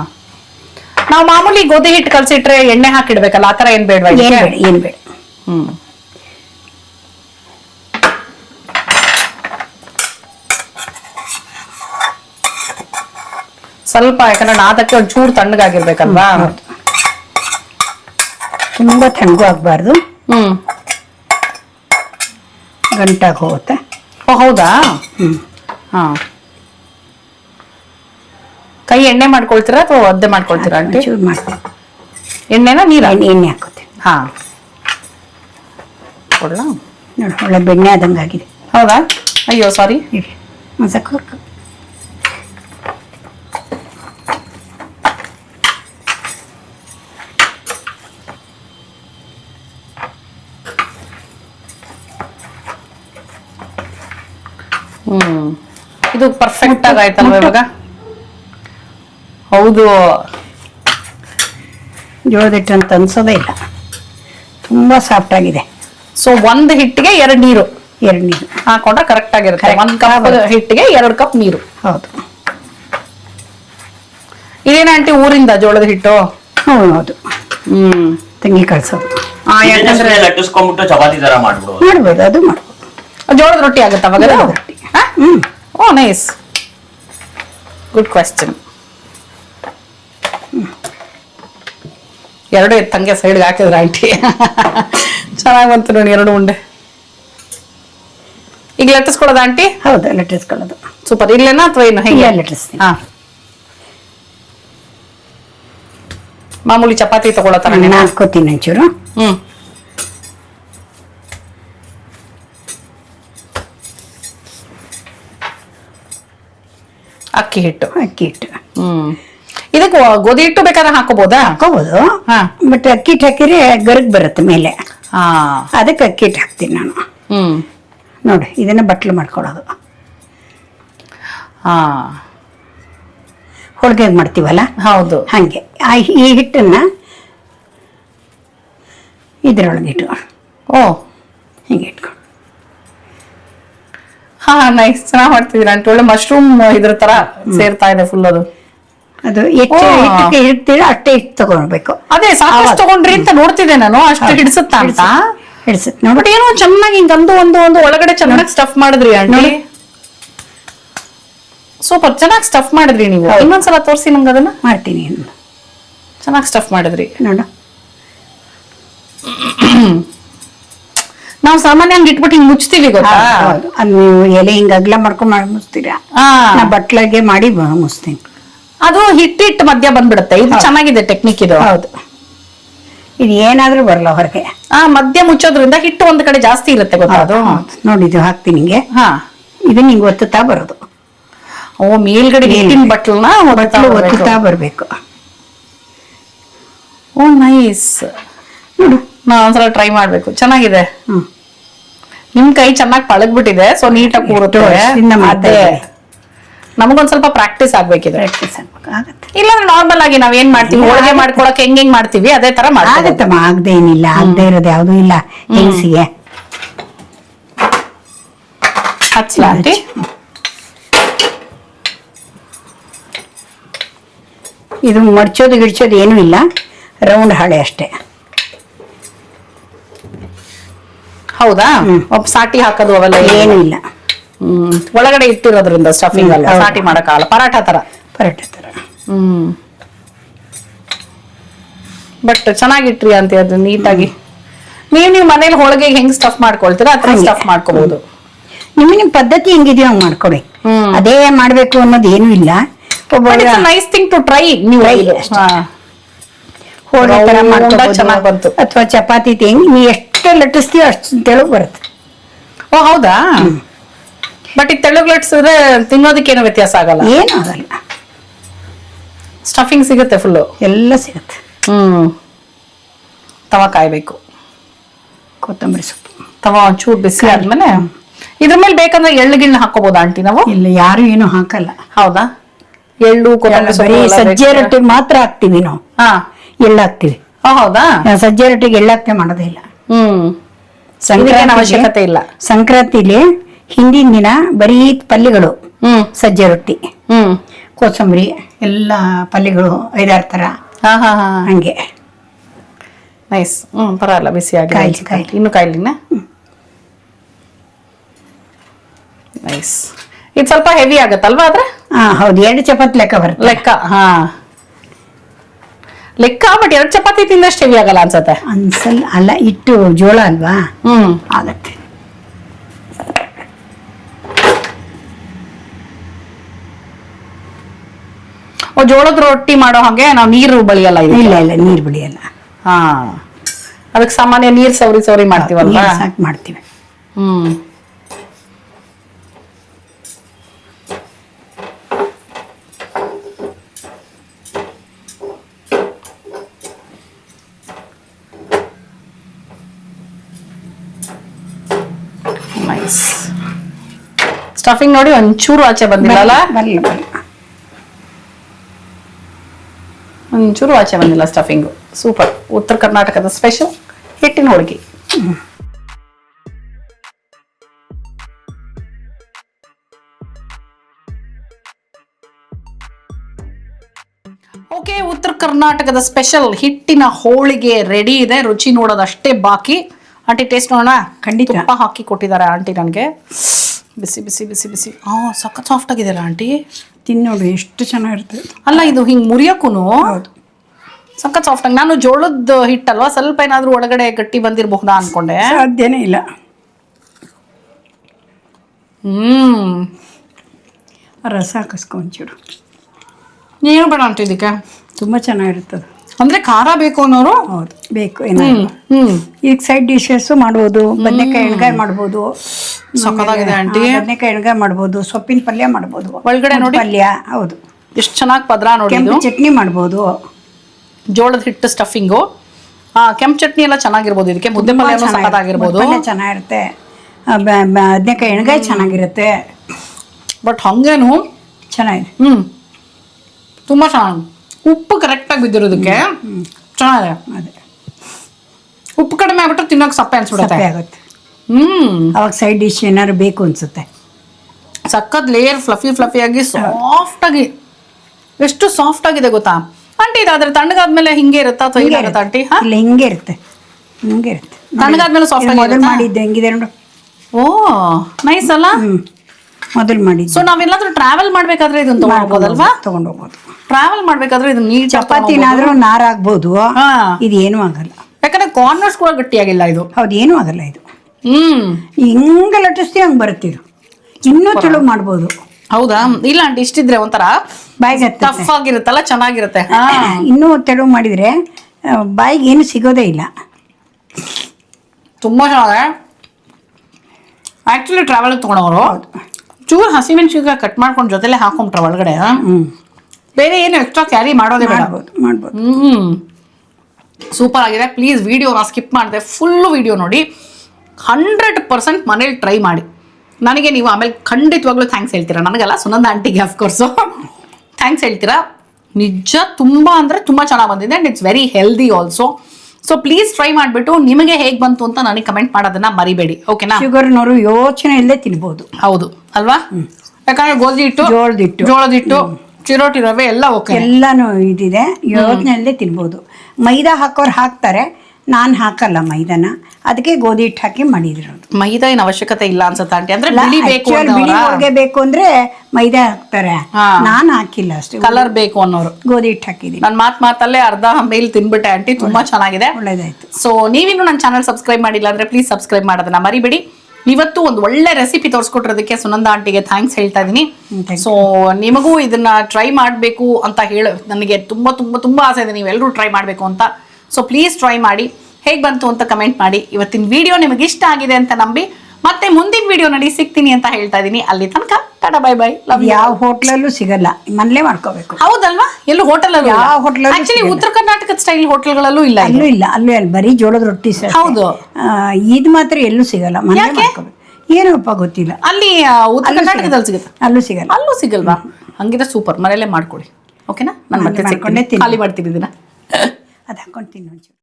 ನಾವು ಮಾಮೂಲಿ ಗೋಧಿ ಹಿಟ್ಟು ಕಲ್ಸಿಟ್ರೆ ಎಣ್ಣೆ ಹಾಕಿಡ್ಬೇಕಲ್ಲ ಆತರ ಏನ್ ಬೇಡವಾ ಏನ್ ಬೇಡ. ಹ್ಮ್. ಸ್ವಲ್ಪ ಯಾಕಂದ್ರೆ ನಾದಕ್ಕೆ ಒಂದ್ ಚೂರು ತಣ್ಣಗಾಗಿರ್ಬೇಕಲ್ವಾ. ತುಂಬಾ ತಣ್ಣಗೂ ಆಗ್ಬಾರ್ದು. ಹ್ಮ್. ಗಂಟಾಗಿ ಹೋಗುತ್ತೆ. ಓ ಹೌದಾ? ಹ್ಮ್. ಹಾ. ಕೈ ಎಣ್ಣೆ ಮಾಡ್ಕೊಳ್ತೀರಾ ಅಥವಾ ಒದ್ದೆ ಮಾಡ್ಕೊಳ್ತೀರಾ ಆಂಟಿ? ಒಂಚೂರು ಮಾಡ್ತೀನಿ. ಎಣ್ಣೆನ ನೀರ? ಎಣ್ಣೆ ಹಾಕೋತೀನಿ ಹಾ. ಕೊಡ್ಲಾ? ನೋಡಿ ಒಳ್ಳೆ ಬೆಣ್ಣೆ ಆದಂಗಾಗಿದೆ. ಹೌದಾ? ಅಯ್ಯೋ ಸಾರಿ ಒಂದ್ ಸಾಕು ಹಾಕು. ಹ್ಮ್ ಇದು ಪರ್ಫೆಕ್ಟ್ ಆಗಿ ಆಯ್ತಲ್ವ ಇವಾಗ? ಹೌದು. ಜೋಳದ ಹಿಟ್ಟು ಅಂತ ಅನ್ಸೋದೇ ಇಲ್ಲ. ತುಂಬಾ ಸಾಫ್ಟ್ ಆಗಿದೆ. ಸೊ ಒಂದ್ ಹಿಟ್ಟಿಗೆ ಎರಡ್ ನೀರು. ಎರಡು ನೀರು. ಹಾಕೊಂಡ್ರೆ ಕರೆಕ್ಟ್ ಆಗಿರುತ್ತೆ. ಒಂದ್ ಕಪ್ ಹಿಟ್ಟಿಗೆ ಎರಡ್ ಕಪ್ ನೀರು. ಹೌದು. ಇದೇನ ಆಂಟಿ ಊರಿಂದ ಜೋಳದ ಹಿಟ್ಟು? ಹೌದು ಹೌದು. ಹ್ಮ್. ತೆಂಗಿ ಕಳ್ಸೋದು ಆ, ಯಾಕಂದ್ರೆ ಲಟ್ಟಿಸ್ಕೊಂಡ್ಬಿಟ್ಟು ಚಪಾತಿ ತರ ಮಾಡ್ಬೋದು ಅದು ಮಾಡ್ಬೋದು. ಜೋಳದ ರೊಟ್ಟಿ ಆಗುತ್ತೆ ಅವಾಗ ಜೋಳದ ರೊಟ್ಟಿ. ಹ್ಮ್. ಓ ನೈಸ್ ಗುಡ್ ಕ್ವೆಶ್ಚನ್ ಎರಡು ತಂಗೆ ಸೈಡ್ಗೆ ಹಾಕಿದ್ರೆ ಆಂಟಿ. ಚೆನ್ನಾಗಿ ಬಂತು ನೋಡಿ ಎರಡು ಉಂಡೆ. ಈಗ ಲಟ್ಟಿಸ್ಕೊಡೋದ ಆಂಟಿ? ಹೌದು ಲಟ್ಟಿಸ್ಕೊಳ್ಳೋದು ಸೂಪರ್ ಇಲ್ಲೇನಾ ಅಥವಾ ಏನು ಹೇಗೆ? ಲಟ್ಟಿಸ್ತೀನಿ ಹಾ. ಮಾಮೂಲಿ ಚಪಾತಿ ತಗೊಳತ್ತಾರ ನಾನು? ಹಾಕ್ಕೋತೀನಿ ಒಂಚೂರು. ಹ್ಮ್. ಅಕ್ಕಿ ಹಿಟ್ಟು. ಅಕ್ಕಿ ಹಿಟ್ಟು. ಹ್ಮ್. ಇದಕ್ಕೆ ಗೋಧಿ ಹಿಟ್ಟು ಬೇಕಾದ್ರೆ ಹಾಕೋಬಹುದ ಹಾಕೋಬಹುದು ಹಾ. ಬಟ್ ಅಕ್ಕಿ ಹಿಟ್ಟು ಹಾಕಿದ್ರೆ ಗರಗ್ ಬರುತ್ತೆ ಮೇಲೆ. ಹಾ. ಅದಕ್ಕೆ ಅಕ್ಕಿ ಹಿಟ್ಟು ಹಾಕ್ತೀನಿ ನಾನು. ಹ್ಮ್. ನೋಡಿ ಇದನ್ನ ಬಟ್ಲು ಮಾಡ್ಕೊಳ್ಳೋದು. ಹಾ. ಹೋಳಿಗೆ ಮಾಡ್ತೀವಲ್ಲ? ಹೌದು. ಹಾಗೆ. ಆ ಈ ಹಿಟ್ಟನ್ನ ಇದ್ರೊಳಗೆ ಇಟ್ಟು. ಓ. ಹಿಂಗೆ ಇಟ್ಕೊಂಡು ಹಾ ನೈಸ್ ಚೆನ್ನಾಗಿ ಮಾಡ್ತಿದ್ದೀರಾ ಅಂತ ಒಳ್ಳೆ ಮಶ್ರೂಮ್ ಇದ್ರ ತರ ಸೇರ್ತಾ ಇದೆ ಫುಲ್ ಅದು. ಅದು ಎಷ್ಟು ಓ. ಹಿಟ್ಟಕ್ಕೆ ಇಡ್ತೀರೋ ಅಷ್ಟೇ ಹಿಟ್ಟು ತಗೊಳ್ಬೇಕು. ಅದೇ ಸಾಕಷ್ಟು ತಗೊಂಡ್ರಿ ಅಂತ ನೋಡ್ತಿದ್ದೆ ನಾನು. ಅಷ್ಟು ಹಿಡಿಸುತ್ತಾ ಅಂತ. ಹಿಡಿಸುತ್ತೆ. ನೋಡಿ. ಬಟ್ ಏನೋ ಚೆನ್ನಾಗಿ ಹಿಂಗಂದು ಒಂದು ಒಂದು ಒಳಗಡೆ ಚೆನ್ನಾಗಿ ಸ್ಟಫ್ ಮಾಡಿದ್ರಿ ಆಂಟಿ. ನೋಡಿ. ಸೂಪರ್ ಚೆನ್ನಾಗಿ ಸ್ಟಫ್ ಮಾಡಿದ್ರಿ ನೀವು. ಹೌದು. ಇನ್ನೊಂದ್ಸಲ ತೋರಿಸಿ ನಂಗೆ ಅದನ್ನ. ಮಾಡ್ತೀನಿ ಚೆನ್ನಾಗಿ ಸ್ಟಫ್ ಮಾಡಿದ್ರಿ. ನೋಡು. ನಾವು ಸಾಮಾನ್ಯ ಹಂಗ ಇಟ್ಬಿಟ್ಟು ಹಿಂಗ್ ಮುಚ್ತೀವಿ ಗೊತ್ತಾ? ಹೌದು, ಹೌದು. ಅದು ನೀವು ಎಲೆ ಹಿಂಗ ಅಗ್ಲ ಮಾಡ್ಕೊಂಡ್ ಮಾಡಿ ಮುಚ್ತೀರಾ? ಆ, ನಾ ಬಟ್ಲಾಗೆ ಮಾಡಿ ಬ- ಮುಚ್ತೀನಿ. ಅದು ಹಿಟ್ಟಿಟ್ಟು ಮಧ್ಯ ಬಂದ್ಬಿಡುತ್ತೆ. ಇದು. ಚೆನ್ನಾಗಿದೆ ಟೆಕ್ನಿಕ್ ಇದು. ಹೌದು. ಇದು ಏನಾದ್ರೂ ಬರಲ್ಲ ಹೊರಗೆ. ಆ ಮಧ್ಯ ಮುಚ್ಚೋದ್ರಿಂದ ಹಿಟ್ಟು ಒಂದ್ ಕಡೆ ಜಾಸ್ತಿ ಇರುತ್ತೆ ಗೊತ್ತಾ? ಅದು. ನೋಡಿ ಇದು ಹಾಕ್ತೀನಿ ಹಿಂಗೆ ಹಾ. ಇದು ನಿಂಗೆ ಒತ್ತುತ್ತಾ ಬರೋದು. ಓ ಮೇಲ್ಗಡೆ ಹಿಟ್ಟಿನ ಬಟ್ಲನ್ನ ಬಟ್ಲು ಒತ್ತುತ್ತಾ ಬರಬೇಕು. Oh nice. ನೋಡು ನಾ ಒಂದ್ಸಲ ಟ್ರೈ ಮಾಡ್ಬೇಕು. ಚೆನ್ನಾಗಿದೆ. ಹ್ಮ್. ನಿಮ್ ಕೈ ಚೆನ್ನಾಗಿ ಪಳಗ್ಬಿಟ್ಟಿದೆ ಸೊ ನೀಟಾಗಿ ಕೂರುತ್ತೆ. ವರ್ಷದಿಂದ ಮಾಡ್ತಾ ಅದೇ. ಇದ್ದೀನಿ. ನಮಗೊಂದ್ ಸ್ವಲ್ಪ ಪ್ರಾಕ್ಟೀಸ್ ಆಗ್ಬೇಕಿದೆ. ಪ್ರಾಕ್ಟೀಸ್ ಆಗತ್ತೆ. ಇಲ್ಲಾಂದ್ರೆ ನಾರ್ಮಲ್ ಆಗಿ ನಾವ್ ಏನ್ ಮಾಡ್ತೀವಿ? ಹೋಳಿಗೆ ಮಾಡ್ಕೊಳಕ್ ಹೆಂಗ್ ಹೆಂಗ್ ಮಾಡ್ತೀವಿ? ಅದೇ ತರ ಮಾಡ್ತೀವಿ ಆಗತ್ತಮ್ಮ ಆಗದೆ ಏನಿಲ್ಲ ಆಗದೆ ಇರೋದು ಯಾವುದೂ ಇಲ್ಲ. ಹೆಂಗಸಿಗೆ? ಆಂಟಿ ಇದು ಮಡ್ಚೋದು ಗಿಡ್ಚೋದು ಏನೂ ಇಲ್ಲ. ರೌಂಡ್ ಹಾಳೆ ಅಷ್ಟೇ. ಹೌದಾ? ಒಬ್ಬ ಸಾಟಿ ಹಾಕೋದು ಅವೆಲ್ಲ ಏನೂ? ಇಲ್ಲ. ಹ್ಮ್. ಒಳಗಡೆ ಇಟ್ಟಿರೋದ್ರಿಂದ ಸ್ಟಫಿಂಗ್ ಅಲ್ಲ ಹೌದು. ಸಾಟಿ ಮಾಡಕ್ಕಾಗಲ್ಲ ಪರಾಠ ತರ. ಪರೋಟ ತರ. ಹ್ಮ್. ಬಟ್ ಚೆನ್ನಾಗಿಟ್ರಿ ಅಂತ ಅದು ನೀಟಾಗಿ. ನೀವ್ ನೀವು ಮನೇಲಿ ಹೋಳಿಗೆ ಹೆಂಗ್ ಸ್ಟಫ್ ಮಾಡ್ಕೊಳ್ತೀರಾ? ಅಥವಾ ಹಂಗೆ. ಸ್ಟಫ್ ಮಾಡ್ಕೋಬಹುದು ನಿಮ್ಮ ನಿಮ್ಮ ಪದ್ಧತಿ ಹೆಂಗಿದೆಯೋ ಹಂಗ್ ಮಾಡ್ಕೊಡಿ. ಹ್ಮ್. ಅದೇ ಮಾಡಬೇಕು ಅನ್ನೋದು ಏನೂ ಇಲ್ಲ. ಒಬ್ಬ ನೈಸ್ ಥಿಂಗ್ ಟು ಟ್ರೈ ನೀವು Try ಇದು. ಅಷ್ಟೇ. ಹಾ. ಹೋಳಿಗೆ ಥರ Round ಆಗ್ ಮಾಡ್ಕೊಬೋದು. ಚೆನ್ನಾಗ್ ಬಂತು. ಅಥವಾ ಚಪಾತಿ ಹೆಂಗ್ ನೀ ಎಷ್ಟು ಲಟ್ಟಿಸ್ತೀಯೋ ಅಷ್ಟು ತೆಳು ಬರುತ್ತೆ. ಓ ಹೌದಾ? ಬಟ್ ಈ ತೆಳುಗ್ಲಟ್ಸಿದ್ರೆ ತಿನ್ನೋದಕ್ಕೇನು ವ್ಯತ್ಯಾಸ ಆಗಲ್ಲ? ಏನೂ ಆಗಲ್ಲ. ಸ್ಟಫಿಂಗ್ ಸಿಗುತ್ತೆ ಫುಲ್ಲು ಎಲ್ಲ ಸಿಗುತ್ತೆ. ಹ್ಮ್. ತವ ಕಾಯಬೇಕು. ಕೊತ್ತಂಬರಿ ಸೊಪ್ಪು. ತವ ಒಂಚೂರು ಬಿಸಿ ಆದ್ಮೇಲೆ ಇದ್ರ ಮೇಲೆ ಬೇಕಂದ್ರೆ ಎಳ್ಳು ಗಿಳ್ಳು ಹಾಕೋಬೋದಾ ಆಂಟಿ ನಾವು? ಇಲ್ಲ ಯಾರು ಏನು ಹಾಕಲ್ಲ. ಹೌದಾ? ಎಳ್ಳು ಕೊತ್ತಂಬರಿ ಬರೀ ಸೊಪ್ಪು ಎಲ್ಲ ಸಜ್ಜೆ ರೊಟ್ಟಿ ರೊಟ್ಟಿಗೆ ಮಾತ್ರ ಹಾಕ್ತಿವಿ ನಾವು. ಹಾ. ಎಳ್ಳು ಹಾಕ್ತಿವಿ. ಓ, ಹೌದಾ? ಸಜ್ಜೆ ರೊಟ್ಟಿಗೆ ಎಳ್ಳು ಹಾಕ್ತೇವೆ ಮಾಡೋದೇ ಇಲ್ಲ. ಹ್ಮ್. ಸಂಕ್ರಾಂತಿ ಅವಶ್ಯಕತೆ ಇಲ್ಲ. ಸಂಕ್ರಾಂತಿಲಿ ಹಿಂದಿನ ದಿನ ಬರೀ ಪಲ್ಯಗಳು ಹ್ಮ್. ಸಜ್ಜೆ ರೊಟ್ಟಿ ಹ್ಮ್. ಕೋಸಂಬರಿ ಎಲ್ಲ ಪಲ್ಯಗಳು ಐದಾರು ಥರ. ಹಾ ಹಾ ಹಾ. ಹಂಗೆ. ನೈಸ್ ಹ್ಮ್ ಪರವಾಗಿಲ್ಲ ಬಿಸಿ ಆಗಿ ಕಾಯ್ಲಿ. ಇನ್ನು ಕಾಯ್ಲಿನ? ನೈಸ್ ಇದು ಸ್ವಲ್ಪ ಹೆವಿ ಆಗತ್ತಲ್ವಾ ಆದ್ರೆ? ಹಾ ಹೌದು ಎರಡು ಚಪಾತಿ ಲೆಕ್ಕ ಬರುತ್ತೆ. ಲೆಕ್ಕ ಹಾ. ಲೆಕ್ಕ ಬಟ್ ಎರಡು ಚಪಾತಿ ತಿಂದಷ್ಟು ಹೆವಿ ಆಗಲ್ಲ ಅನ್ಸತ್ತೆ. ಅನ್ಸಲ್ ಅಲ್ಲ ಇಟ್ಟು ಜೋಳ ಅಲ್ವಾ? ಹ್ಮ್. ಆಗತ್ತೆ. ಓ ಜೋಳದ ರೊಟ್ಟಿ ಮಾಡೋ ಹಾಗೆ ನಾವು ನೀರು ಬಳಿಯಲ್ಲ ಇಲ್ಲ ಇಲ್ಲ ನೀರು ಬಿಡಿಯಲ್ಲ ಹಾ. ಅದಕ್ಕೆ ಸಾಮಾನ್ಯ ನೀರ್ ಸವರಿ ಸವರಿ ಮಾಡ್ತೀವಲ್ಲ ನೀರ್ ಸಾಕ್ ಮಾಡ್ತೀವಿ. ಹ್ಮ್ ನೈಸ್ ಸ್ಟಫಿಂಗ್ ನೋಡಿ ಒಂಚೂರು ಆಚೆ ಬಂದಿಲ್ಲ ಒಂಚೂರು ಆಚೆ ಬಂದಿಲ್ಲ ಸ್ಟಫಿಂಗು ಸೂಪರ್ ಉತ್ತರ ಕರ್ನಾಟಕದ ಸ್ಪೆಷಲ್ ಹಿಟ್ಟಿನ ಹೋಳಿಗೆ. ಓಕೆ ಉತ್ತರ ಕರ್ನಾಟಕದ ಸ್ಪೆಷಲ್ ಹಿಟ್ಟಿನ ಹೋಳಿಗೆ ರೆಡಿ ಇದೆ. ರುಚಿ ನೋಡೋದಷ್ಟೇ ಬಾಕಿ. ಆಂಟಿ ಟೇಸ್ಟ್ ನೋಡೋಣ? ಖಂಡಿತ. ತುಪ್ಪ ಹಾಕಿ ಕೊಟ್ಟಿದ್ದಾರೆ ಆಂಟಿ ನನಗೆ. ಬಿಸಿ ಬಿಸಿ ಬಿಸಿ ಬಿಸಿ. ಹಾ ಸಖತ್ ಸಾಫ್ಟ್ ಆಗಿದೆಯಲ್ಲ ಆಂಟಿ? ತಿನ್ನೋಡು ನೋಡು ಎಷ್ಟು ಚೆನ್ನಾಗಿರುತ್ತೆ. ಅಲ್ಲ ಇದು ಹಿಂಗೆ ಮುರಿಯೋಕ್ಕೂ ಸಖತ್ ಸಾಫ್ಟ್ ಆಗಿ. ನಾನು ಜೋಳದ ಹಿಟ್ಟಲ್ವಾ ಸ್ವಲ್ಪ ಏನಾದರೂ ಒಳಗಡೆ ಗಟ್ಟಿ ಬಂದಿರಬಹುದಾ ಅನ್ಕೊಂಡೆ. ಸಾಧ್ಯನೇ ಇಲ್ಲ. ಹ್ಞೂ ರಸ ಹಾಕಿಸ್ಕೊಂಚೂರು ನೀವು ಏನು ಬೇಡ ಅಂತ ಇದಕ್ಕೆ. ತುಂಬ ಚೆನ್ನಾಗಿರ್ತದೆ ಅಂದ್ರೆ ಖಾರ ಬೇಕು ಅನ್ನೋರು? ಹೌದು ಬೇಕು ಏನಾದ್ರು. ಈಗ ಸೈಡ್ ಡಿಶಸ್ ಮಾಡ್ಬೋದು ಬದನೆಕಾಯಿ ಎಣ್ಗಾಯಿ ಮಾಡ್ಬೋದು. ಸಖತ್ತಾಗಿದೆ ಆಂಟಿ. ಬದನೆಕಾಯಿ ಎಣ್ಗಾಯಿ ಮಾಡ್ಬೋದು ಸೊಪ್ಪಿನ ಪಲ್ಯ ಮಾಡ್ಬೋದು. ಒಳಗಡೆ ನೋಡಿ. ಪಲ್ಯ ಹೌದು. ಎಷ್ಟು ಚೆನ್ನಾಗಿ ಪದ್ರ ನೋಡಿ ಕೆಂಪು ಚಟ್ನಿ ಮಾಡ್ಬೋದು. ಜೋಳದ ಹಿಟ್ಟು ಸ್ಟಫಿಂಗು ಹಾ ಕೆಂಪು ಚಟ್ನಿ ಎಲ್ಲ ಚೆನ್ನಾಗಿರ್ಬೋದು ಇದಕ್ಕೆ. ಮುದ್ದೆ ಪಲ್ಯ ಸಕ್ಕದಾಗಿರ್ಬೋದು ಚೆನ್ನಾಗಿರುತ್ತೆ. ಬದನೆಕಾಯಿ ಎಣ್ಗಾಯಿ ಚೆನ್ನಾಗಿರುತ್ತೆ. ಬಟ್ ಹಂಗೇನು? ಚೆನ್ನಾಗಿದೆ. ಹ್ಮ್. ತುಂಬಾ ಚೆನ್ನಾಗಿ ಉಪ್ಪು ಕರೆಕ್ಟಾಗಿ ಬಿದ್ದಿರೋದಕ್ಕೆ ಚೆನ್ನಾಗಿದೆ. ಅದೇ. ಉಪ್ಪು ಕಡಿಮೆ ಆಗ್ಬಿಟ್ರೆ ತಿನ್ನೋಕೆ ಸಪ್ಪೆ ಅನ್ಸ್ಬಿಡುತ್ತೆ. ಆಗುತ್ತೆ. ಹ್ಮ್. ಅವಾಗ ಸೈಡ್ ಡಿಶ್ ಏನಾದ್ರು ಬೇಕು ಅನ್ಸುತ್ತೆ. ಸಖತ್ ಲೇಯರ್ ಫ್ಲಫಿ ಫ್ಲಫಿ ಆಗಿ ಸಾಫ್ಟ್ ಆಗಿ. ಎಷ್ಟು ಸಾಫ್ಟ್ ಆಗಿದೆ ಗೊತ್ತಾ? ಆಂಟಿ ಇದಾದ್ರೆ ತಣ್ಣಗಾದ್ಮೇಲೆ ಹಿಂಗೆ ಇರುತ್ತಾ? ಅಥವಾ ಹಿಂಗೆ ಇರುತ್ತಾ. ಆಂಟಿ. ಇಲ್ಲ ಹಿಂಗೆ ಇರುತ್ತೆ. ಹಿಂಗೆ ಇರುತ್ತೆ. ತಣ್ಣಗಾದ್ಮೇಲೆ ಸಾಫ್ಟ್ ಆಗಿ? ಮಾಡಿದ್ದು ಹೆಂಗಿದೆ ನೋಡು. ಓ ನೈಸ್ ಅಲ್ಲ? ಮೊದಲು ಮಾಡಿ ಸೊ ನಾವೆಲ್ಲಾದ್ರೂ ಟ್ರಾವೆಲ್ ಮಾಡ್ಬೇಕಾದ್ರೆ ಇದನ್ನ ತಗೊಂಡೋಗ್ಬೋದಲ್ವಾ ತಗೊಂಡು ಹೋಗ್ಬೋದು. ಟ್ರಾವೆಲ್ ಮಾಡ್ಬೇಕಾದ್ರೆ ಇದನ್ನ ನೀಟ್ ಚಪಾತಿನಾದ್ರೂ ನಾರಾಗ್ಬೋದು ಇದೇನು ಏನು ಆಗಲ್ಲ. ಯಾಕಂದ್ರೆ ಕಾರ್ನರ್ಸ್ ಕೂಡ ಗಟ್ಟಿಯಾಗಿಲ್ಲ ಇದು. ಹೌದು ಏನೂ ಆಗಲ್ಲ ಇದು. ಹ್ಮ್. ಹಿಂಗೆ ಲಟ್ಟಿಸ್ತೀವಿ ಹಂಗೆ ಬರುತ್ತೆ ಇದು. ಇನ್ನೂ ಚಲೋ ಮಾಡ್ಬೋದು. ಹೌದಾ? ಇಲ್ಲ ಆಂಟಿ ಇಷ್ಟಿದ್ರೆ ಒಂಥರ ಬಾಯಿಗೆ ಟಫ್ ಆಗಿರುತ್ತಲ್ಲ ಚೆನ್ನಾಗಿರುತ್ತೆ. ಹಾ. ಇನ್ನೂ ತೆಳು ಮಾಡಿದ್ರೆ ಬಾಯಿಗೆ ಏನು ಸಿಗೋದೇ ಇಲ್ಲ. ತುಂಬಾ ಚೆನ್ನಾಗಿದೆ ಆ್ಯಕ್ಚುಲಿ ಟ್ರಾವೆಲ್ ತಗೊಂಡವರು ಚೂರು ಹಸಿಮೆಣಸಿನ್ಕಾಯಿ ಕಟ್ ಮಾಡ್ಕೊಂಡು ಜೊತೆಲೆ ಹಾಕೊಂಡ್ರೆ ಒಳಗಡೆ ಬೇರೆ ಏನು ಎಕ್ಸ್ಟ್ರಾ ಕ್ಯಾರಿ ಮಾಡೋದೇ ಬೇಡ. ಮಾಡ್ಬೋದು ಸೂಪರ್ ಆಗಿದೆ. ಪ್ಲೀಸ್ ವಿಡಿಯೋನ ಸ್ಕಿಪ್ ಮಾಡಿದೆ. ಫುಲ್ಲು ವೀಡಿಯೋ ನೋಡಿ. ಹಂಡ್ರೆಡ್ ಪರ್ಸೆಂಟ್ ಮನೇಲಿ ಟ್ರೈ ಮಾಡಿ. ನನಗೆ ನೀವು ಆಮೇಲೆ ಖಂಡಿತವಾಗ್ಲೂ ಥ್ಯಾಂಕ್ಸ್ ಹೇಳ್ತೀರಾ? ನನಗಲ್ಲ ಸುನಂದ ಆಂಟಿಗೆ ಅಫ್ಕೋರ್ಸು ಥ್ಯಾಂಕ್ಸ್ ಹೇಳ್ತೀರಾ? ನಿಜ ತುಂಬ ಅಂದರೆ ತುಂಬ ಚೆನ್ನಾಗಿ ಬಂದಿದೆ and it's very healthy also so please try ಮಾಡ್ಬಿಟ್ಟು ನಿಮಗೆ ಹೇಗ್ ಬಂತು ಅಂತ ನನಗೆ ಕಮೆಂಟ್ ಮಾಡೋದನ್ನ ಮರಿಬೇಡಿ. ಓಕೆನಾ ಶುಗರ್ನವರು ಯೋಚನೆ ಇಲ್ಲದೆ ತಿನ್ಬೋದು. ಹೌದು. ಅಲ್ವಾ? ಯಾಕಂದ್ರೆ ಗೋಧಿ ಹಿಟ್ಟು ಜೋಳದಿಟ್ಟು ಜೋಳದಿಟ್ಟು ಜೋಳದ ಹಿಟ್ಟು ಚಿರೋಟಿ ರವೆ ಎಲ್ಲ ಓಕೆ ಎಲ್ಲಾನು ಇದಿದೆ. ಯೋಚನೆ ಇಲ್ಲದೆ ತಿನ್ಬೋದು. ಮೈದಾ ಹಾಕೋರು ಹಾಕ್ತಾರೆ. ನಾನು ಹಾಕಲ್ಲ ಮೈದಾನ. ಅದಕ್ಕೆ ಗೋಧಿ ಹಿಟ್ಟು ಹಾಕಿ ಮಾಡಿದಿರೋದು. ಮೈದಾ ಏನು ಅವಶ್ಯಕತೆ ಇಲ್ಲ ಅನ್ಸುತ್ತೆ ಆಂಟಿ. ಅಂದ್ರೆ ಬಿಳಿ ಬೇಕು Actual ಬಿಳಿ ಹೋಳಿಗೆ ಬೇಕು ಅಂದ್ರೆ ಮೈದಾ ಹಾಕ್ತಾರೆ. ಹಾ. ನಾನು ಹಾಕಿಲ್ಲ ಅಷ್ಟೇ ಕಲರ್ ಬೇಕು ಅನ್ನೋರು. ಗೋಧಿ ಹಿಟ್ಟು ಹಾಕಿದ್ದೀನಿ. ನನ್ ಮಾತ್ ಮಾತಲ್ಲೇ ಅರ್ಧ ಮೇಲ್ ತಿನ್ಬಿಟ್ಟೆ ಆಂಟಿ ತುಂಬಾ ಚೆನ್ನಾಗಿದೆ. ಒಳ್ಳೇದಾಯ್ತು. ಸೊ ನೀವಿನ್ನು ನನ್ನ ಚಾನಲ್ ಸಬ್ಸ್ಕ್ರೈಬ್ ಮಾಡಿಲ್ಲ ಅಂದ್ರೆ ಪ್ಲೀಸ್ ಸಬ್ಸ್ಕ್ರೈಬ್ ಮಾಡೋದನ್ನ ಮರಿಬೇಡಿ. ಇವತ್ತು ಒಂದು ಒಳ್ಳೆ ರೆಸಿಪಿ ತೋರಿಸ್ಕೊಟ್ಟಿರೋದಕ್ಕೆ ಸುನಂದ ಆಂಟಿಗೆ ಥ್ಯಾಂಕ್ಸ್ ಹೇಳ್ತಾ ಇದ್ದೀನಿ. thank ಸೊ ನಿಮಗೂ ಇದನ್ನ ಟ್ರೈ ಮಾಡಬೇಕು ಅಂತ ಹೇಳ. ನನಗೆ ತುಂಬಾ ತುಂಬಾ ತುಂಬಾ ಆಸೆ ಇದೆ. ನೀವೆಲ್ಲರೂ ಟ್ರೈ ಮಾಡಬೇಕು ಅಂತ. ಸೊ ಪ್ಲೀಸ್ ಟ್ರೈ ಮಾಡಿ. ಹೇಗೆ ಬಂತು ಅಂತ ಕಮೆಂಟ್ ಮಾಡಿ. ಇವತ್ತಿನ ವಿಡಿಯೋ ನಿಮಗೆ ಇಷ್ಟ ಆಗಿದೆ ಅಂತ ನಂಬಿ ಮತ್ತೆ ಮುಂದಿನ ವಿಡಿಯೋ ನಡಿ ಸಿಗ್ತೀನಿ ಅಂತ ಹೇಳ್ತಾ ಇದ್ದೀನಿ ಅಲ್ಲಿ ತನಕ ಟಾಟಾ ಬೈ ಬೈ ಲವ್ ಯಾವ ಹೋಟ್ಲಲ್ಲೂ ಸಿಗಲ್ಲ. ಮನೇಲೇ ಮಾಡ್ಕೋಬೇಕು. ಹೌದಲ್ವಾ? ಎಲ್ಲೂ ಹೋಟೆಲ್ ಯಾವ ಹೋಟೆಲ್ ಆಕ್ಚುಲಿ ಉತ್ತರ ಕರ್ನಾಟಕದ ಸ್ಟೈಲ್ ಹೋಟೆಲ್ಗಳಲ್ಲೂ ಇಲ್ಲ. ಅಲ್ಲೂ ಇಲ್ಲ. ಅಲ್ಲೂ ಅಲ್ಲಿ ಬರೀ ಜೋಳದ ರೊಟ್ಟಿ ಸರ್ ಹೌದು. ಇದು ಮಾತ್ರ ಎಲ್ಲೂ ಸಿಗಲ್ಲ. ಮನೆ? ಮಾಡ್ಕೋಬೇಕು. ಏನಪ್ಪ ಗೊತ್ತಿಲ್ಲ. ಅಲ್ಲಿ ಉತ್ತರ ಕರ್ನಾಟಕದಲ್ಲಿ ಸಿಗುತ್ತೆ? ಅಲ್ಲೂ ಸಿಗಲ್ಲ. ಅಲ್ಲೂ ಸಿಗಲ್ವಾ? ಹಂಗಿದ್ರೆ ಸೂಪರ್ ಮನೇಲೆ ಮಾಡ್ಕೊಡಿ ಓಕೆನಾ ನಾನು ಮತ್ತೆ. ಖಾಲಿ ಮಾಡ್ತೀನಿ ಇದನ್ನ ಅದು ಹಾಕೊಂಡು ತಿನ್ನು ಒಂಚೂರು.